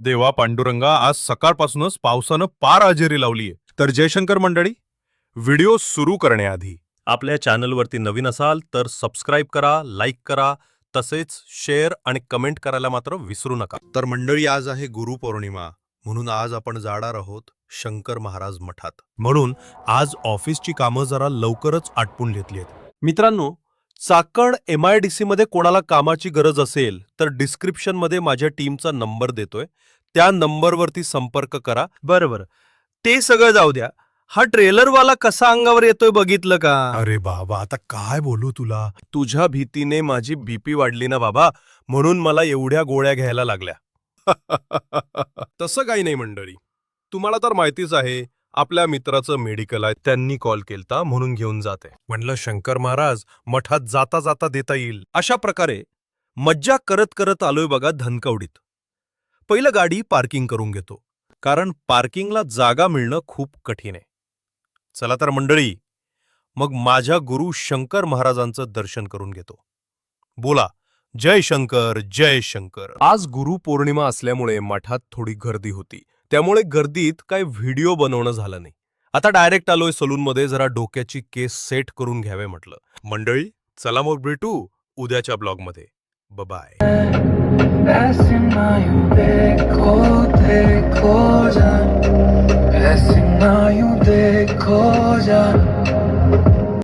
देवा पांडुरंगा आज सकाळपासूनच पावसानं पार हजेरी लावलीये. तर जयशंकर मंडळी व्हिडिओ सुरू करण्याआधी. आपल्या चॅनलवरती नवीन असाल तर सबस्क्राईब करा लाईक करा तसेच शेअर आणि कमेंट करायला मात्र विसरू नका. तर मंडळी आज आहे गुरुपौर्णिमा म्हणून आज आपण जाणार आहोत शंकर महाराज मठात. म्हणून आज ऑफिसची कामं जरा लवकरच आटपून घेतली आहेत मित्रांनो Chakan M I D C मध्ये कोणाला कामाची गरज असेल तर डिस्क्रिप्शनमध्ये माझ्या टीमचा नंबर देतोय. त्या नंबरवरती संपर्क करा. बरं बरं. ते सगळं जाऊ द्या. हा ट्रेलरवाला कसा अंगावर येतोय बघितलं का? अरे बाबा आता काय बोलू तुला? तुझ्या भीतीने माझी बीपी वाढली ना बाबा म्हणून मला एवढ्या गोळ्या घ्यायला लागल्या. तसं काही नाही मंडळी. तुम्हाला तर माहितीच आहे आपल्या मित्राचं मेडिकल आहे त्यांनी कॉल केलता म्हणून घेऊन जाते. म्हणलं शंकर महाराज मठात जाता जाता देता येईल. अशा प्रकारे मज्जा करत करत आलोय बघा धनकवडीत. पहिलं गाडी पार्किंग करून घेतो. कारण पार्किंगला जागा मिळणं खूप कठीण आहे. चला तर मंडळी मग माझ्या गुरु शंकर महाराजांचं दर्शन करून घेतो. बोला जय शंकर जय शंकर. आज गुरु पौर्णिमा असल्यामुळे मठात थोडी गर्दी होती. त्यामुळे गर्दीत काय व्हिडिओ बनवणं झालं नाही. आता डायरेक्ट आलोय सलूनमध्ये जरा डोक्याची केस सेट करून घ्यावे म्हटलं. मंडळी चला मग भेटू उद्याच्या ब्लॉगमध्ये. बाय